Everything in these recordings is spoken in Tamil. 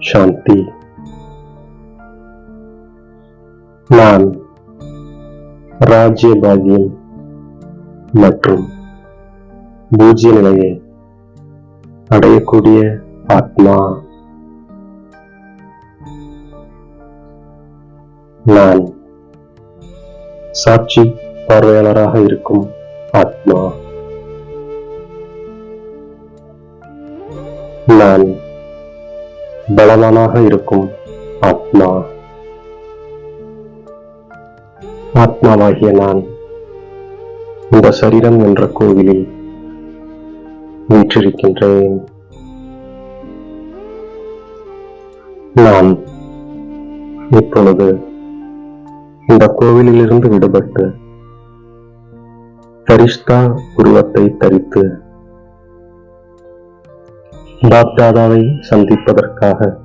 சாந்தி நான் ராஜ்ய பாகியம் மற்றும் பூஜ்ய நிலையை அடையக்கூடிய ஆத்மா நான் சாட்சி பார்வையாளராக இருக்கும் ஆத்மா நான் பலவானாக இருக்கும் ஆத்மா. ஆத்மாவாகிய நான் இந்த சரீரம் என்ற கோவிலில் வீற்றிருக்கின்றேன். நான் இப்பொழுது இந்த கோவிலிலிருந்து விடுபட்டு தரிஷ்தா உருவத்தை தரித்து பாப்தாதாவை சந்திப்பதற்காக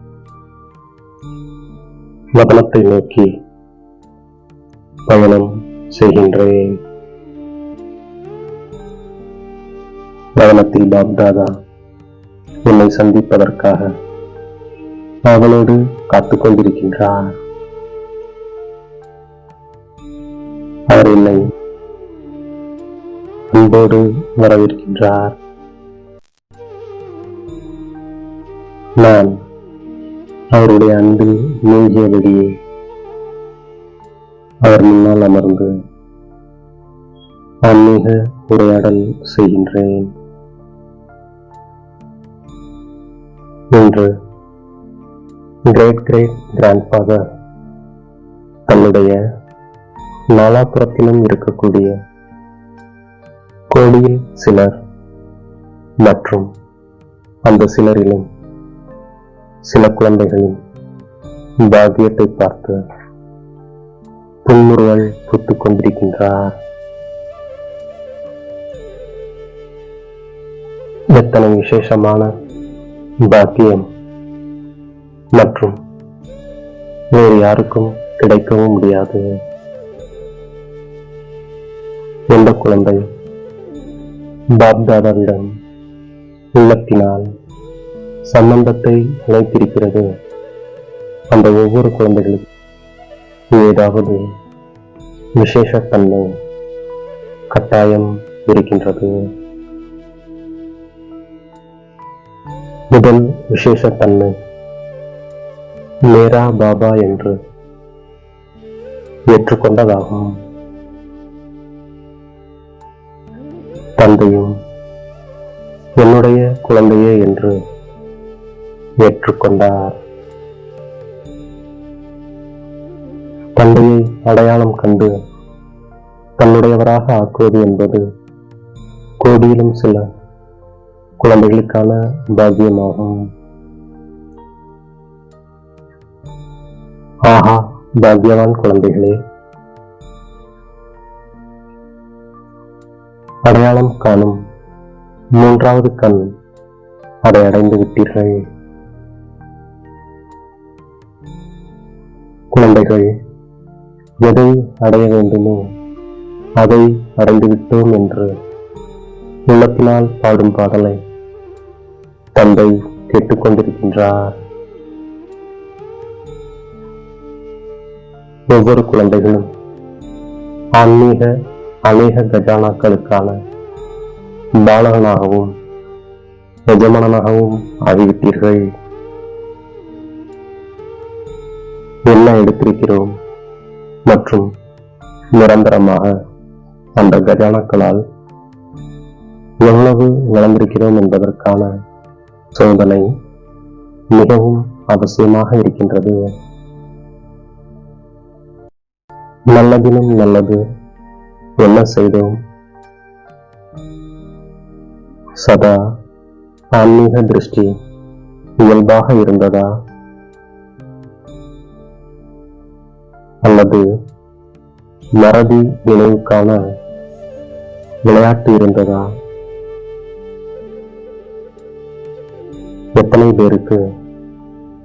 வதனத்தை நோக்கி பயணம் செய்கின்றேன். வதனத்தில் பாப்தாதா என்னை சந்திப்பதற்காக அவளோடு காத்துக் கொண்டிருக்கின்றார். அவர் என்னை அன்போடு வரவிருக்கின்றார் நான் அவருடைய அன்பில் மூழ்கியபடியே அவர் முன்னால் அமர்ந்து ஆன்மீக உரையாடல் செய்கின்றேன். இன்று கிரேட் கிரேட் கிராண்ட்ஃபாதர் தன்னுடைய நாலாபுரத்திலும் இருக்கக்கூடிய கோடியில் சிலர் மற்றும் அந்த சிலரிலும் சில குழந்தைகளின் பாக்கியத்தை பார்த்து புன்முறுவல் பூத்துக் கொண்டிருக்கின்றார். எத்தனை விசேஷமான பாக்கியம் மற்றும் வேறு யாருக்கும் கிடைக்கவும் முடியாது எந்த குழந்தை பாப்தாதாவிடம் உள்ளத்தினால் சம்பந்தத்தை இணைத்திருக்கிறது. அந்த ஒவ்வொரு குழந்தைகளுக்கும் ஏதாவது விசேஷத்தன்மை கட்டாயம் இருக்கின்றது. முதல் விசேஷத்தன்மை மேரா பாபா என்று ஏற்றுக்கொண்டதாகும். தந்தையும் என்னுடைய குழந்தையே என்று ஏற்றுக்கொண்டார். தந்தையை அடையாளம் கண்டு தன்னுடையவராக ஆக்குவது என்பது கோடியிலும் சில குழந்தைகளுக்கான பாக்கியமாகும். ஆஹா பாக்கியவான் குழந்தைகளே. அடையாளம் காணும் மூன்றாவது கண் அதை அடைந்து விட்டீர்கள். குழந்தைகள் எதை அடைய வேண்டுமோ அதை அடைந்துவிட்டோம் என்று உள்ளத்தினால் பாடும் பாடலை தந்தை கேட்டுக்கொண்டிருக்கின்றார் ஒவ்வொரு குழந்தைகளும் ஆன்மீக அநேக கஜானாக்களுக்கான பாலகனாகவும் எஜமானனாகவும் ஆகிவிட்டீர்கள். என்ன எடுத்திருக்கிறோம். மற்றும் நிரந்தரமாக அந்த கஜானாக்களால் எவ்வளவு வளர்ந்திருக்கிறோம் என்பதற்கான சோதனை மிகவும் அவசியமாக இருக்கின்றது. நல்லதிலும் நல்லது. என்ன செய்தோம்? சதா ஆன்மீக திருஷ்டி இயல்பாக இருந்ததா? தனது மறதி நினைவுக்கான விளையாட்டு இருந்ததா? எத்தனை பேருக்கு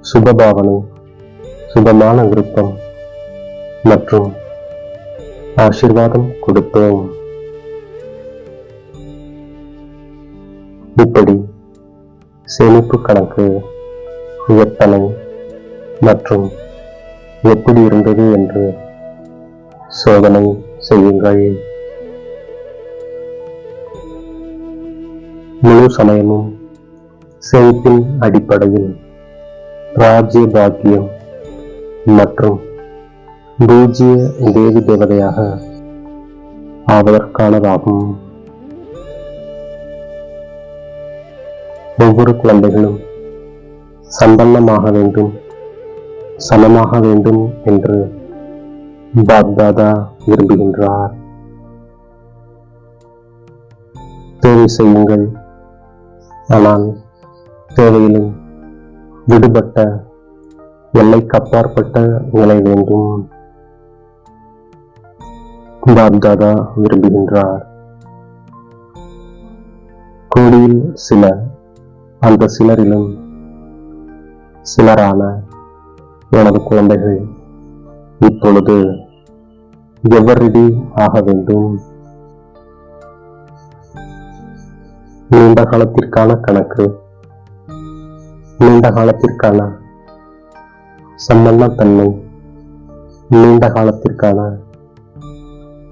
சுபபாவனை சுபமான விருப்பம் மற்றும் ஆசீர்வாதம் கொடுத்தோம்? இப்படி சேமிப்பு கணக்கு எத்தனை மற்றும் எப்படி இருந்தது என்று சோதனை செய்யுங்கள். முழு சமயமும் செழிப்பின் அடிப்படையில் ராஜ்ய பாக்கியம் மற்றும் பூஜ்ய தேவி தேவதையாக ஆவதற்கானதாகும். ஒவ்வொரு குழந்தைகளும் சம்பன்னமாக வேண்டும். சமமாக வேண்டும் என்று பாப்தாதா விரும்புகின்றார். தேவை செய்யுங்கள். ஆனால் தேவையிலும் விடுபட்ட எல்லைக்கு அப்பாற்பட்ட நிலை வேண்டும். பாப்தாதா விரும்புகின்றார். கோடியில் சிலர் அந்த சிலரிலும் சிலரான எனது குழந்தைகள் இப்பொழுது எவரிடி ஆக வேண்டும்? நீண்ட காலத்திற்கான கணக்கு நீண்ட காலத்திற்கான சம்பந்தத்தன்மை நீண்ட காலத்திற்கான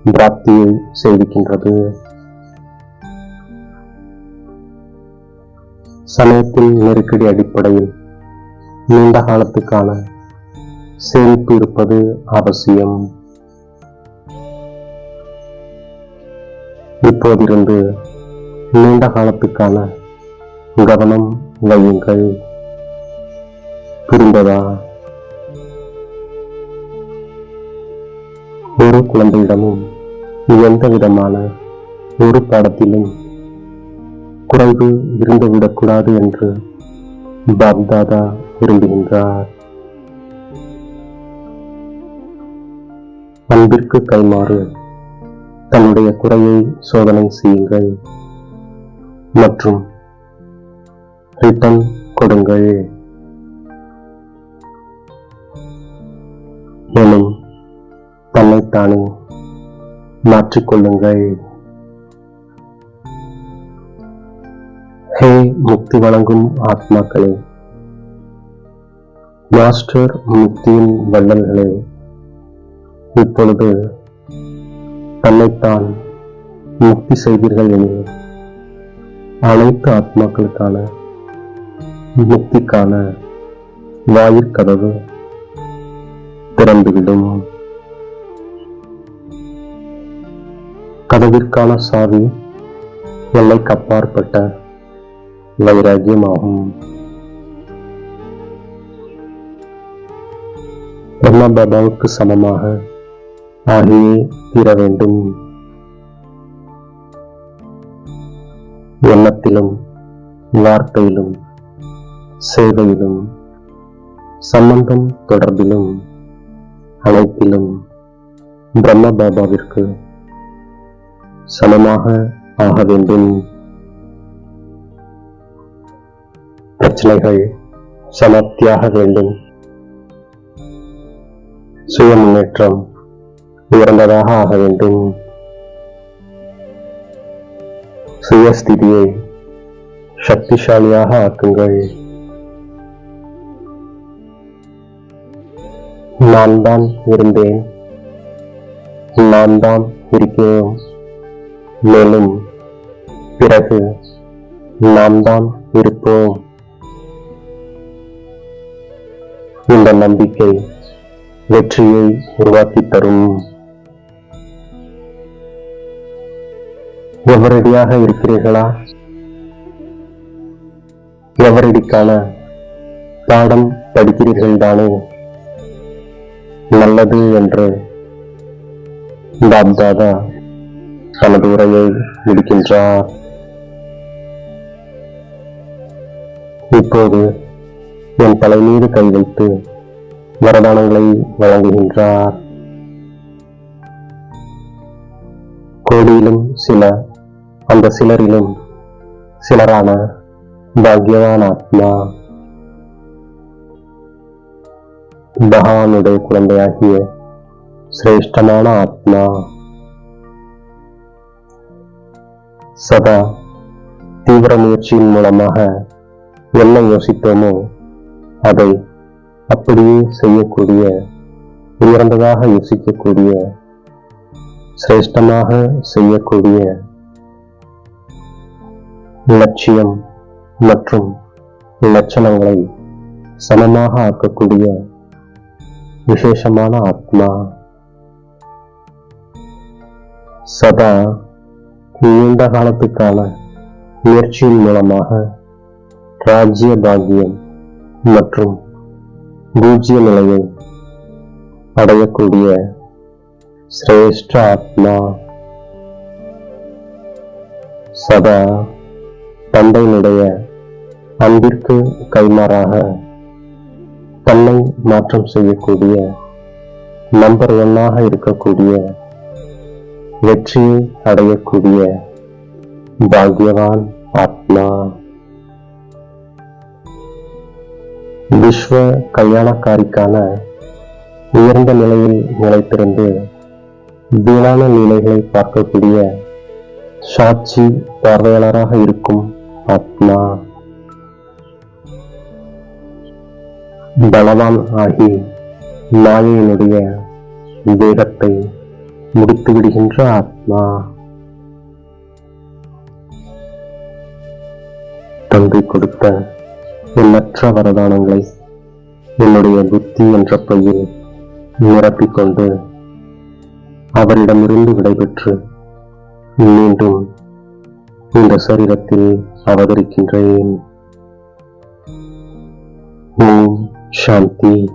பிராப்தியை செய்திருக்கின்றது சமயத்தின் நெருக்கடி அடிப்படையில் நீண்ட காலத்துக்கான சேமிப்பு இருப்பது அவசியம். இப்போதிருந்து நீண்ட காலத்துக்கான கவனம் வையுங்கள் புரிந்ததா? ஒரு குழந்தையிடமும் எந்த விதமான ஒரு பாடத்திலும் குறைவு இருந்துவிடக்கூடாது என்று பாப்தாதா விரும்புகின்றார். அன்பிற்கு கைமாறு. தன்னுடைய குறையை சோதனை செய்யுங்கள். மற்றும் ரிட்டன் கொடுங்கள். மேலும் தன்னைத்தானே மாற்றிக்கொள்ளுங்கள். ஹே முக்தி வழங்கும் ஆத்மாக்களே. மாஸ்டர் முக்தியின் வள்ளல்களே இப்பொழுது தன்னைத்தான் முக்தி செய்தீர்கள் எனில் அனைத்து ஆத்மாக்களுக்கான முக்திக்கான வாயிற்கதவு திறந்துவிடும். கதவிற்கான சாவி எல்லைக்கு அப்பாற்பட்ட வைராகியமாகும் பிரம்ம பாபாவுக்கு சமமாக ஆகியே தீர வேண்டும். எண்ணத்திலும் வார்த்தையிலும் சேவையிலும் சம்பந்தம் தொடர்பிலும் அனைத்திலும் பிரம்ம பாபாவிற்கு சமமாக ஆக வேண்டும். பிரச்சனைகள் சமர்த்தியாக வேண்டும். சுய முன்னேற்றம் உயர்ந்ததாக ஆக வேண்டும். சுயஸ்திதியை சக்திசாலியாக ஆக்குங்கள். நான் தான் இருந்தேன். நான் தான் இருக்கிறேன். மேலும் பிறகு நாம் தான் இருப்போம். இந்த நம்பிக்கை வெற்றியை உருவாக்கி தரும். எவரடியாக இருக்கிறீர்களா? எவரடிக்கான பாடம் படிக்கிறீர்கள் தானே நல்லது என்று பாப்தாதா தனது உரையை முடிக்கின்றார். இப்போது என் தலை மீது கை வைத்து வரதானங்களை வழங்குகின்றார். கோடியிலும் சில அந்த சிலரிலும் சிலரான பாக்யவான் ஆத்மா பகவானுடைய குழந்தையாகிய சிரேஷ்டமான ஆத்மா சதா தீவிர முயற்சியின் மூலமாக என்ன யோசித்தோமோ அதை அப்படியே செய்யக்கூடிய உயர்ந்ததாக யோசிக்கக்கூடிய சிரேஷ்டமாக செய்யக்கூடிய லட்சியம் மற்றும் லட்சணங்களை சமமாக ஆக்கக்கூடிய விசேஷமான ஆத்மா. சதா நீண்ட காலத்துக்கான முயற்சியின் மூலமாக ராஜ்ய பாக்கியம் மற்றும் பூஜ்ய நிலையை அடையக்கூடிய சிரேஷ்ட ஆத்மா. சதா தந்தையினுடைய அன்பிற்கு கைமாறாக தன்னை மாற்றம் செய்யக்கூடிய நம்பர் ஒன்னாக இருக்கக்கூடிய வெற்றியை அடையக்கூடிய பாக்யவான் ஆத்மா. விஸ்வ கல்யாணக்காரிக்கான உயர்ந்த நிலையில் நிலைத்திருந்து வீணான நிலைகளை பார்க்கக்கூடிய சாட்சி பார்வையாளராக இருக்கும் ஆத்மா பலவான் ஆகி மாயையினுடைய வேகத்தை முடித்து விடுகின்ற ஆத்மா தந்தை கொடுத்த எண்ணற்ற வரதானங்களை என்னுடைய புத்தி என்ற பையில் நிரப்பிக்கொண்டு அவரிடமிருந்து விடைபெற்று மீண்டும் இந்த சரீரத்தில் அவதரிக்கின்றேன். ஓம் சாந்தி.